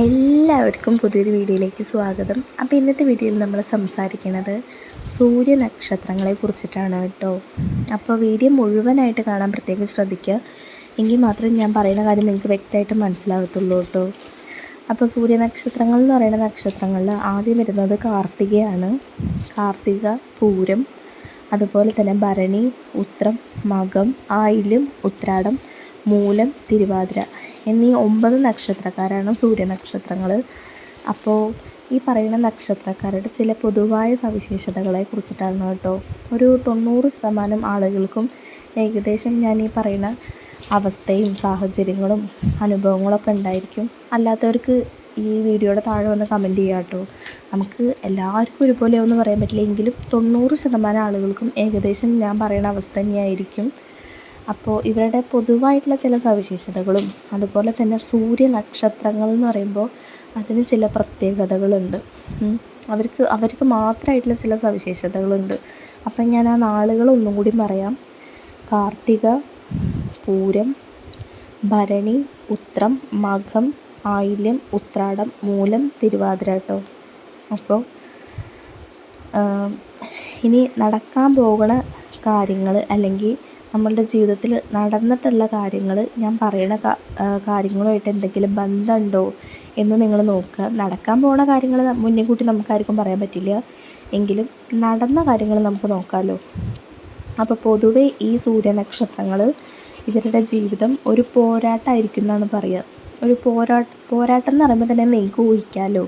എല്ലാവർക്കും പുതിയൊരു വീഡിയോയിലേക്ക് സ്വാഗതം. അപ്പോൾ ഇന്നത്തെ വീഡിയോയിൽ നമ്മൾ സംസാരിക്കുന്നത് സൂര്യ നക്ഷത്രങ്ങളെ കുറിച്ചിട്ടാണ് കേട്ടോ. അപ്പോൾ വീഡിയോ മുഴുവനായിട്ട് കാണാൻ പ്രത്യേകം ശ്രദ്ധിക്കുക. എങ്കിൽ മാത്രമേ ഞാൻ പറയുന്ന കാര്യം നിങ്ങൾക്ക് വ്യക്തമായിട്ട് മനസ്സിലാകത്തുള്ളൂ കേട്ടോ. അപ്പോൾ സൂര്യ നക്ഷത്രങ്ങൾ എന്ന് പറയുന്ന നക്ഷത്രങ്ങളിൽ ആദ്യം വരുന്നത് കാർത്തികയാണ്. കാർത്തിക പൂരം അതുപോലെ തന്നെ ഭരണി ഉത്രം മകം ആയില്യം ഉത്രാടം മൂലം തിരുവാതിര. എന്നീ ഒമ്പത് നക്ഷത്രക്കാരാണ് സൂര്യനക്ഷത്രങ്ങൾ അപ്പോൾ ഈ പറയുന്ന നക്ഷത്രക്കാരുടെ ചില പൊതുവായ സവിശേഷതകളെ കുറിച്ചിട്ടാണ് കേട്ടോ. ഒരു തൊണ്ണൂറ് ശതമാനം ആളുകൾക്കും ഏകദേശം ഞാൻ ഈ പറയുന്ന അവസ്ഥയും സാഹചര്യങ്ങളും അനുഭവങ്ങളൊക്കെ ഉണ്ടായിരിക്കും. അല്ലാത്തവർക്ക് ഈ വീഡിയോയുടെ താഴെ വന്ന് കമന്റ് ചെയ്യുക കേട്ടോ. നമുക്ക് എല്ലാവർക്കും ഒരുപോലെ ഒന്നും പറയാൻ പറ്റില്ല. എങ്കിലും തൊണ്ണൂറ് ശതമാനം ആളുകൾക്കും ഏകദേശം ഞാൻ പറയുന്ന അവസ്ഥ തന്നെയായിരിക്കും. അപ്പോൾ ഇവരുടെ പൊതുവായിട്ടുള്ള ചില സവിശേഷതകളും അതുപോലെ തന്നെ സൂര്യ നക്ഷത്രങ്ങൾ എന്ന് പറയുമ്പോൾ അതിന് ചില പ്രത്യേകതകളുണ്ട്. അവർക്ക് അവർക്ക് മാത്രമായിട്ടുള്ള ചില സവിശേഷതകളുണ്ട്. അപ്പം ഞാൻ ആ നാളുകൾ ഒന്നും കൂടി പറയാം. കാർത്തിക പൂരം ഭരണി ഉത്രം മകം ആയില്യം ഉത്രാടം മൂലം തിരുവാതിര കേട്ടോ അപ്പോൾ ഇനി നടക്കാൻ പോകുന്ന കാര്യങ്ങൾ അല്ലെങ്കിൽ നമ്മളുടെ ജീവിതത്തിൽ നടന്നിട്ടുള്ള കാര്യങ്ങൾ ഞാൻ പറയുന്ന കാര്യങ്ങളുമായിട്ട് എന്തെങ്കിലും ബന്ധമുണ്ടോ എന്ന് നിങ്ങൾ നോക്കുക. നടക്കാൻ പോകുന്ന കാര്യങ്ങൾ മുന്നേ കൂട്ടി നമുക്കാർക്കും പറയാൻ പറ്റില്ല. എങ്കിലും നടന്ന കാര്യങ്ങൾ നമുക്ക് നോക്കാമല്ലോ അപ്പോൾ പൊതുവെ ഈ സൂര്യനക്ഷത്രങ്ങൾ ഇവരുടെ ജീവിതം ഒരു പോരാട്ടമായിരിക്കും എന്നാണ് പറയുക. ഒരു പോരാ പോരാട്ടം എന്ന് പറയുമ്പോൾ തന്നെ നിങ്ങൾക്ക് ഊഹിക്കാമല്ലോ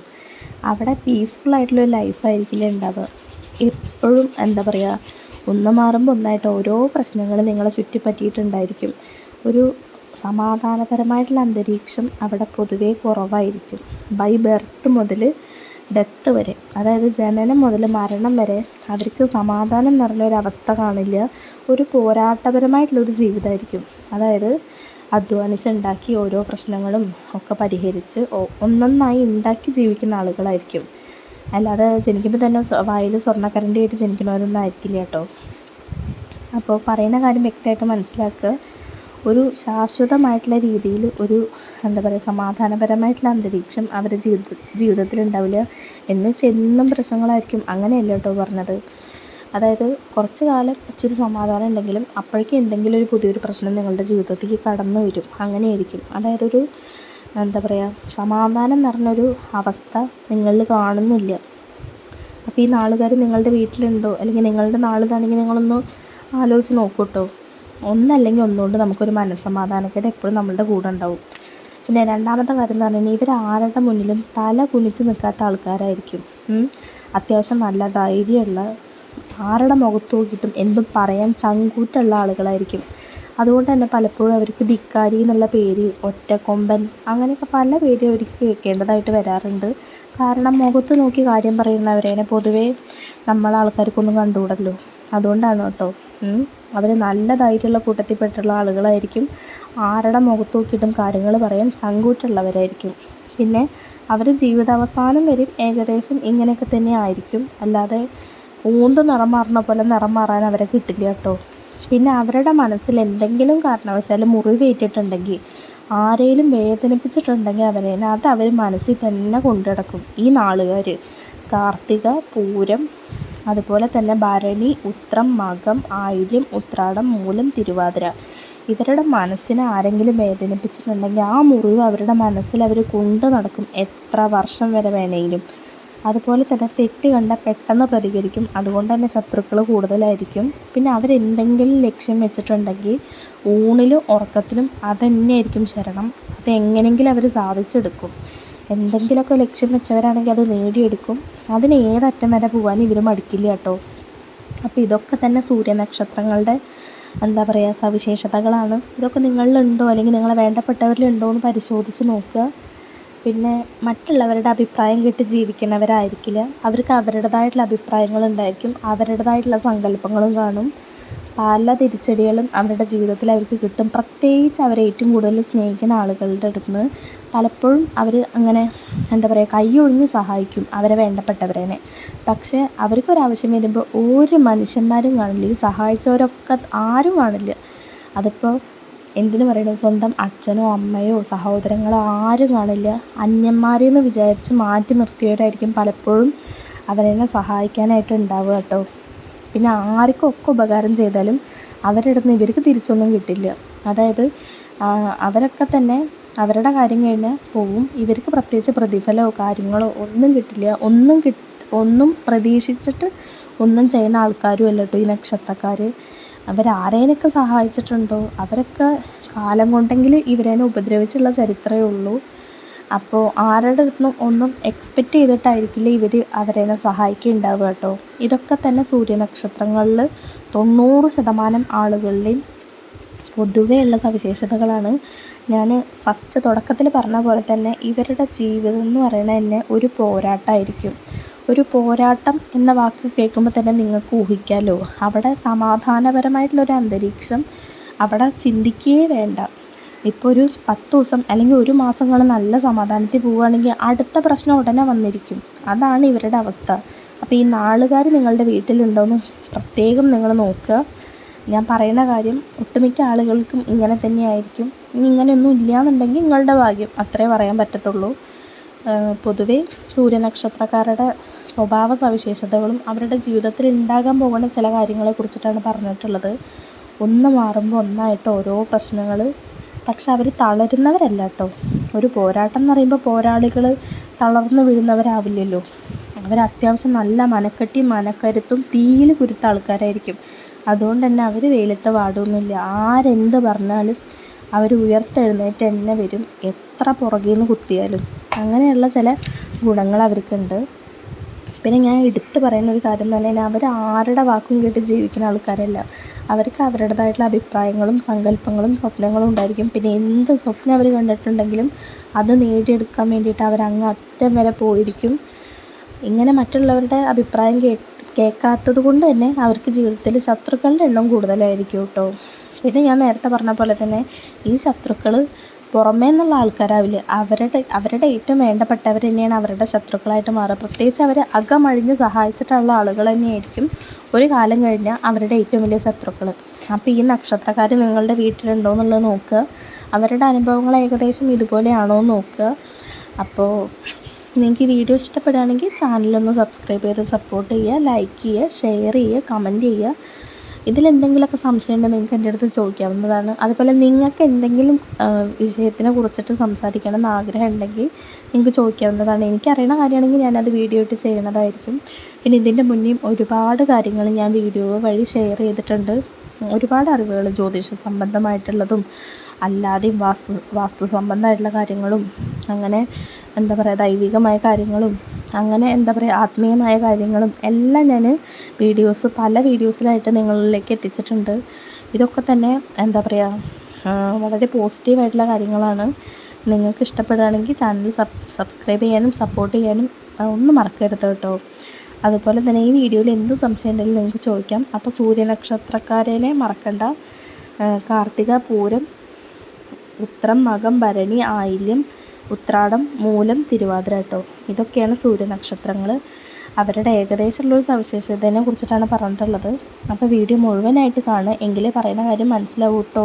അവിടെ പീസ്ഫുൾ ആയിട്ടുള്ളൊരു ലൈഫായിരിക്കില്ല ഉണ്ടാവുക. എപ്പോഴും എന്താ പറയുക ഒന്ന് മാറുമ്പോൾ ഒന്നായിട്ട് ഓരോ പ്രശ്നങ്ങൾ നിങ്ങളെ ചുറ്റിപ്പറ്റിയിട്ടുണ്ടായിരിക്കും. ഒരു സമാധാനപരമായിട്ടുള്ള അന്തരീക്ഷം അവിടെ പൊതുവേ കുറവായിരിക്കും. ബൈ ബെർത്ത് മുതൽ ഡെത്ത് വരെ അതായത് ജനനം മുതൽ മരണം വരെ അവർക്ക് സമാധാനം നിറഞ്ഞൊരവസ്ഥ കാണില്ല. ഒരു പോരാട്ടപരമായിട്ടുള്ളൊരു ജീവിതമായിരിക്കും. അതായത് അധ്വാനിച്ചുണ്ടാക്കി ഓരോ പ്രശ്നങ്ങളും ഒക്കെ പരിഹരിച്ച് ഒന്നൊന്നായി ഉണ്ടാക്കി ജീവിക്കുന്ന ആളുകളായിരിക്കും. അല്ലാതെ ജനിക്കുമ്പോൾ തന്നെ വായിൽ സ്വർണക്കരണ്ടിയായിട്ട് ജനിക്കുന്നവരൊന്നും ആയിരിക്കില്ല കേട്ടോ. അപ്പോൾ പറയുന്ന കാര്യം വ്യക്തമായിട്ട് മനസ്സിലാക്കുക. ഒരു ശാശ്വതമായിട്ടുള്ള രീതിയിൽ ഒരു എന്താ പറയുക സമാധാനപരമായിട്ടുള്ള അന്തരീക്ഷം അവരുടെ ജീവിത ജീവിതത്തിൽ ഉണ്ടാവില്ല എന്ന് ചെന്നും പ്രശ്നങ്ങളായിരിക്കും. അങ്ങനെയല്ല കേട്ടോ പറഞ്ഞത്. അതായത് കുറച്ച് കാലം ഇച്ചിരി സമാധാനം ഉണ്ടെങ്കിലും അപ്പോഴേക്കും എന്തെങ്കിലും ഒരു പുതിയൊരു പ്രശ്നം നിങ്ങളുടെ ജീവിതത്തിലേക്ക് കടന്നു വരും. അങ്ങനെയായിരിക്കും. അതായത് ഒരു എന്താ പറയുക സമാധാനം നിറഞ്ഞൊരു അവസ്ഥ നിങ്ങളിൽ കാണുന്നില്ല. അപ്പോൾ ഈ നാളുകാർ നിങ്ങളുടെ വീട്ടിലുണ്ടോ? അല്ലെങ്കിൽ നിങ്ങളുടെ നാളിതാണെങ്കിൽ നിങ്ങളൊന്ന് ആലോചിച്ച് നോക്കൂ കേട്ടോ ഒന്നല്ലെങ്കിൽ ഒന്നുകൊണ്ട് നമുക്കൊരു മനസ്സമാധാനക്കേട് എപ്പോഴും നമ്മളുടെ കൂടെ ഉണ്ടാവും. പിന്നെ രണ്ടാമത്തെ കാര്യം എന്ന് പറഞ്ഞാൽ ഇവർ ആരുടെ മുന്നിലും തല കുനിച്ച് നിൽക്കാത്ത ആൾക്കാരായിരിക്കും. അത്യാവശ്യം നല്ല ധൈര്യമുള്ള ആരുടെ മുഖത്ത് നോക്കിയിട്ടും എന്തും പറയാൻ ചങ്കൂറ്റുള്ള ആളുകളായിരിക്കും. അതുകൊണ്ട് തന്നെ പലപ്പോഴും അവർക്ക് ധിക്കാരി എന്നുള്ള പേര് ഒറ്റക്കൊമ്പൻ അങ്ങനെയൊക്കെ പല പേര് അവർക്ക് കേൾക്കേണ്ടതായിട്ട് വരാറുണ്ട്. കാരണം മുഖത്ത് നോക്കി കാര്യം പറയുന്നവരേനെ പൊതുവേ നമ്മൾ ആൾക്കാർക്കൊന്നും കണ്ടുകൂടല്ലോ. അതുകൊണ്ടാണ് കേട്ടോ. അവർ നല്ലതായിട്ടുള്ള കൂട്ടത്തിൽപ്പെട്ടുള്ള ആളുകളായിരിക്കും. ആരുടെ മുഖത്ത് നോക്കിയിട്ടും കാര്യങ്ങൾ പറയാൻ ചങ്കൂറ്റുള്ളവരായിരിക്കും. പിന്നെ അവർ ജീവിതാവസാനം വരെ ഏകദേശം ഇങ്ങനെയൊക്കെ തന്നെ ആയിരിക്കും. അല്ലാതെ ഊന്ത് നിറം മാറുന്ന പോലെ നിറം മാറാൻ അവരെ കിട്ടില്ല കേട്ടോ. പിന്നെ അവരുടെ മനസ്സിൽ എന്തെങ്കിലും കാരണവശാൽ മുറിവേറ്റിട്ടുണ്ടെങ്കിൽ ആരെയും വേദനിപ്പിച്ചിട്ടുണ്ടെങ്കിൽ അവരെ അത് അവർ മനസ്സിൽ തന്നെ കൊണ്ടു നടക്കും ഈ നാളുകാർ കാർത്തിക പൂരം അതുപോലെ തന്നെ ഭരണി ഉത്രം മകം ആയില്യം ഉത്രാടം മൂലം തിരുവാതിര ഇവരുടെ മനസ്സിനെ ആരെങ്കിലും വേദനിപ്പിച്ചിട്ടുണ്ടെങ്കിൽ ആ മുറിവ് അവരുടെ മനസ്സിൽ അവർ കൊണ്ടു നടക്കും എത്ര വർഷം വരെ വേണമെങ്കിലും അതുപോലെ തന്നെ തെറ്റ് കണ്ടാൽ പെട്ടെന്ന് പ്രതികരിക്കും. അതുകൊണ്ട് തന്നെ ശത്രുക്കൾ കൂടുതലായിരിക്കും. പിന്നെ അവരെന്തെങ്കിലും ലക്ഷ്യം വെച്ചിട്ടുണ്ടെങ്കിൽ ഊണിലും ഉറക്കത്തിലും അതന്നെയായിരിക്കും ശരണം. അതെങ്ങനെയെങ്കിലും അവർ സാധിച്ചെടുക്കും. എന്തെങ്കിലുമൊക്കെ ലക്ഷ്യം വെച്ചവരാണെങ്കിൽ അത് നേടിയെടുക്കും. അതിന് ഏതറ്റം വരെ പോകാൻ ഇവർ മടിക്കില്ല കേട്ടോ. അപ്പോൾ ഇതൊക്കെ തന്നെ സൂര്യനക്ഷത്രങ്ങളുടെ എന്താ പറയുക സവിശേഷതകളാണ്. ഇതൊക്കെ നിങ്ങളിലുണ്ടോ? അല്ലെങ്കിൽ നിങ്ങളെ വേണ്ടപ്പെട്ടവരിലുണ്ടോ എന്ന് പരിശോധിച്ച് നോക്കുക. പിന്നെ മറ്റുള്ളവരുടെ അഭിപ്രായം കേട്ട് ജീവിക്കുന്നവരായിരിക്കില്ല. അവർക്ക് അവരുടേതായിട്ടുള്ള അഭിപ്രായങ്ങളുണ്ടായിരിക്കും അവരുടേതായിട്ടുള്ള സങ്കല്പങ്ങളും കാണും. പല തിരിച്ചടികളും അവരുടെ ജീവിതത്തിൽ അവർക്ക് കിട്ടും. പ്രത്യേകിച്ച് അവരെ ഏറ്റവും കൂടുതൽ സ്നേഹിക്കുന്ന ആളുകളുടെ അടുത്ത് നിന്ന് പലപ്പോഴും അവർ അങ്ങനെ എന്താ പറയുക കൈയൊഴിഞ്ഞ് സഹായിക്കും അവരെ വേണ്ടപ്പെട്ടവരേനെ. പക്ഷേ അവർക്കൊരാവശ്യം വരുമ്പോൾ ഒരു മനുഷ്യന്മാരും കാണില്ല. ഈ സഹായിച്ചവരൊക്കെ ആരും കാണില്ല. അതിപ്പോൾ എന്തിനു പറയണം സ്വന്തം അച്ഛനോ അമ്മയോ സഹോദരങ്ങളോ ആരും കാണില്ല. അന്യന്മാരെന്ന് വിചാരിച്ച് മാറ്റി നിർത്തിയവരായിരിക്കും പലപ്പോഴും അവരെന്നെ സഹായിക്കാനായിട്ട് ഉണ്ടാവുക കേട്ടോ. പിന്നെ ആർക്കും ഒക്കെ ഉപകാരം ചെയ്താലും അവരുടെ നിന്ന് ഇവർക്ക് തിരിച്ചൊന്നും കിട്ടില്ല. അതായത് അവരൊക്കെ തന്നെ അവരുടെ കാര്യം കഴിഞ്ഞാൽ പോവും. ഇവർക്ക് പ്രത്യേകിച്ച് പ്രതിഫലമോ കാര്യങ്ങളോ ഒന്നും കിട്ടില്ല. ഒന്നും കിട്ട് ഒന്നും പ്രതീക്ഷിച്ചിട്ട് ഒന്നും ചെയ്യുന്ന ആൾക്കാരും അല്ല കേട്ടോ ഈ നക്ഷത്രക്കാർ അവരാരേനൊക്കെ സഹായിച്ചിട്ടുണ്ടോ? അവരൊക്കെ കാലം കൊണ്ടെങ്കിൽ ഇവരേനെ ഉപദ്രവിച്ചുള്ള ചരിത്രമേ ഉള്ളൂ. അപ്പോൾ ആരുടെ അടുത്തും ഒന്നും എക്സ്പെക്റ്റ് ചെയ്തിട്ടായിരിക്കില്ല ഇവർ അവരേനെ സഹായിക്കുകയുണ്ടാവുക കേട്ടോ. ഇതൊക്കെ തന്നെ സൂര്യനക്ഷത്രങ്ങളിൽ തൊണ്ണൂറ് ശതമാനം ആളുകളുടെയും പൊതുവേ ഉള്ള സവിശേഷതകളാണ്. ഞാൻ ഫസ്റ്റ് തുടക്കത്തിൽ പറഞ്ഞ പോലെ തന്നെ ഇവരുടെ ജീവിതം എന്ന് പറയുന്നത് തന്നെ ഒരു പോരാട്ടമായിരിക്കും. ഒരു പോരാട്ടം എന്ന വാക്ക് കേൾക്കുമ്പോൾ തന്നെ നിങ്ങൾക്ക് ഊഹിക്കാമല്ലോ അവിടെ സമാധാനപരമായിട്ടുള്ളൊരു അന്തരീക്ഷം അവിടെ ചിന്തിക്കുകയേ വേണ്ട. ഇപ്പോൾ ഒരു പത്ത് ദിവസം അല്ലെങ്കിൽ ഒരു മാസങ്ങൾ നല്ല സമാധാനത്തിൽ പോവുകയാണെങ്കിൽ അടുത്ത പ്രശ്നം ഉടനെ വന്നിരിക്കും. അതാണ് ഇവരുടെ അവസ്ഥ. അപ്പോൾ ഈ നാളുകാർ നിങ്ങളുടെ വീട്ടിലുണ്ടോയെന്ന് പ്രത്യേകം നിങ്ങൾ നോക്കുക. ഞാൻ പറയുന്ന കാര്യം ഒട്ടുമിക്ക ആളുകൾക്കും ഇങ്ങനെ തന്നെയായിരിക്കും. ഇനി ഇങ്ങനെയൊന്നും ഇല്ലയെന്നുണ്ടെങ്കിൽ നിങ്ങളുടെ ഭാഗ്യം അത്രേ പറയാൻ പറ്റത്തുള്ളൂ. പൊതുവേ സൂര്യനക്ഷത്രക്കാരുടെ സ്വഭാവ സവിശേഷതകളും അവരുടെ ജീവിതത്തിൽ ഉണ്ടാകാൻ പോകുന്ന ചില കാര്യങ്ങളെ കുറിച്ചിട്ടാണ് പറഞ്ഞിട്ടുള്ളത്. ഒന്ന് മാറുമ്പോൾ ഒന്നായിട്ട് ഓരോ പ്രശ്നങ്ങൾ. പക്ഷെ അവർ തളരുന്നവരല്ല കേട്ടോ. ഒരു പോരാട്ടം എന്ന് പറയുമ്പോൾ പോരാളികൾ തളർന്നു വീഴുന്നവരാവില്ലല്ലോ. അവർ അത്യാവശ്യം നല്ല മനക്കെട്ടി മനക്കരുത്തും തീയിൽ കുരുത്ത ആൾക്കാരായിരിക്കും. അതുകൊണ്ട് തന്നെ അവർ വെയിലത്ത് വാടുകയൊന്നുമില്ല ആരെന്ത് പറഞ്ഞാലും അവർ ഉയർത്തെഴുന്നേറ്റ് എന്നെ വരും. എത്ര പുറകിൽ നിന്ന് കുത്തിയാലും. അങ്ങനെയുള്ള ചില ഗുണങ്ങൾ അവർക്കുണ്ട്. പിന്നെ ഞാൻ എടുത്ത് പറയുന്ന ഒരു കാര്യം എന്ന് പറഞ്ഞാൽ അവർ ആരുടെ വാക്കും കേട്ട് ജീവിക്കുന്ന ആൾക്കാരല്ല. അവർക്ക് അവരുടേതായിട്ടുള്ള അഭിപ്രായങ്ങളും സങ്കല്പങ്ങളും സ്വപ്നങ്ങളും ഉണ്ടായിരിക്കും. പിന്നെ എന്ത് സ്വപ്നം അവർ കണ്ടിട്ടുണ്ടെങ്കിലും അത് നേടിയെടുക്കാൻ വേണ്ടിയിട്ട് അവർ അങ്ങ് അറ്റം വരെ പോയിരിക്കും. ഇങ്ങനെ മറ്റുള്ളവരുടെ അഭിപ്രായം കേ കേൾക്കാത്തത് കൊണ്ട് തന്നെ അവർക്ക് ജീവിതത്തിൽ ശത്രുക്കളുടെ എണ്ണം കൂടുതലായിരിക്കും കേട്ടോ. പിന്നെ ഞാൻ നേരത്തെ പറഞ്ഞ പോലെ തന്നെ ഈ ശത്രുക്കൾ പുറമേ നിന്നുള്ള ആൾക്കാരാവില്ല അവരുടെ അവരുടെ ഏറ്റവും വേണ്ടപ്പെട്ടവർ തന്നെയാണ് അവരുടെ ശത്രുക്കളായിട്ട് മാറുക. പ്രത്യേകിച്ച് അവരെ അകമഴിഞ്ഞ് സഹായിച്ചിട്ടുള്ള ആളുകൾ തന്നെയായിരിക്കും ഒരു കാലം കഴിഞ്ഞാൽ അവരുടെ ഏറ്റവും വലിയ ശത്രുക്കൾ അപ്പോൾ ഈ നക്ഷത്രക്കാർ നിങ്ങളുടെ വീട്ടിലുണ്ടോ എന്നുള്ളത് നോക്കുക. അവരുടെ അനുഭവങ്ങൾ ഏകദേശം ഇതുപോലെയാണോ എന്ന് നോക്കുക. അപ്പോൾ നിങ്ങൾക്ക് ഈ വീഡിയോ ഇഷ്ടപ്പെടുകയാണെങ്കിൽ ചാനലൊന്ന് സബ്സ്ക്രൈബ് ചെയ്ത് സപ്പോർട്ട് ചെയ്യുക ലൈക്ക് ചെയ്യുക ഷെയർ ചെയ്യുക കമന്റ് ചെയ്യുക. ഇതിലെന്തെങ്കിലുമൊക്കെ സംശയം ഉണ്ടെങ്കിൽ നിങ്ങൾക്ക് എന്റെ അടുത്ത് ചോദിക്കാവുന്നതാണ്. അതുപോലെ നിങ്ങൾക്ക് എന്തെങ്കിലും വിഷയത്തിനെ കുറിച്ചിട്ട് സംസാരിക്കണം എന്ന് ആഗ്രഹം ഉണ്ടെങ്കിൽ നിങ്ങൾക്ക് ചോദിക്കാവുന്നതാണ്. എനിക്കറിയണ കാര്യമാണെങ്കിൽ ഞാനത് വീഡിയോ ഇട്ട് ചെയ്യുന്നതായിരിക്കും പിന്നെ ഇതിന്റെ മുന്നേയും ഒരുപാട് കാര്യങ്ങൾ ഞാൻ വീഡിയോ വഴി ഷെയർ ചെയ്തിട്ടുണ്ട്. ഒരുപാട് അറിവുകൾ ജ്യോതിഷ സംബന്ധമായിട്ടുള്ളതും അല്ലാതെയും വാസ്തു വാസ്തു സംബന്ധമായിട്ടുള്ള കാര്യങ്ങളും അങ്ങനെ എന്താ പറയുക ദൈവികമായ കാര്യങ്ങളും അങ്ങനെ എന്താ പറയുക ആത്മീയമായ കാര്യങ്ങളും എല്ലാം ഞാൻ വീഡിയോസ് പല വീഡിയോസിലായിട്ട് നിങ്ങളിലേക്ക് എത്തിച്ചിട്ടുണ്ട്. ഇതൊക്കെ തന്നെ എന്താ പറയുക വളരെ പോസിറ്റീവായിട്ടുള്ള കാര്യങ്ങളാണ്. നിങ്ങൾക്ക് ഇഷ്ടപ്പെടുകയാണെങ്കിൽ ചാനൽ സബ് സബ്സ്ക്രൈബ് ചെയ്യാനും സപ്പോർട്ട് ചെയ്യാനും ഒന്നും മറക്കരുത് കേട്ടോ. അതുപോലെ തന്നെ ഈ വീഡിയോയിൽ എന്ത് സംശയം ഉണ്ടെങ്കിലും നിങ്ങൾക്ക് ചോദിക്കാം. അപ്പോൾ സൂര്യനക്ഷത്രക്കാരനെ മറക്കണ്ട. കാർത്തിക പൂരം ഉത്രം മകം ഭരണി ആയില്യം ഉത്രാടം മൂലം തിരുവാതിര കേട്ടോ. ഇതൊക്കെയാണ് സൂര്യനക്ഷത്രങ്ങൾ അവരുടെ ഏകദേശമുള്ളൊരു സവിശേഷതയെ കുറിച്ചിട്ടാണ് പറഞ്ഞിട്ടുള്ളത്. അപ്പോൾ വീഡിയോ മുഴുവനായിട്ട് കാണുക. എങ്കിലേ പറയുന്ന കാര്യം മനസ്സിലാവൂ കേട്ടോ.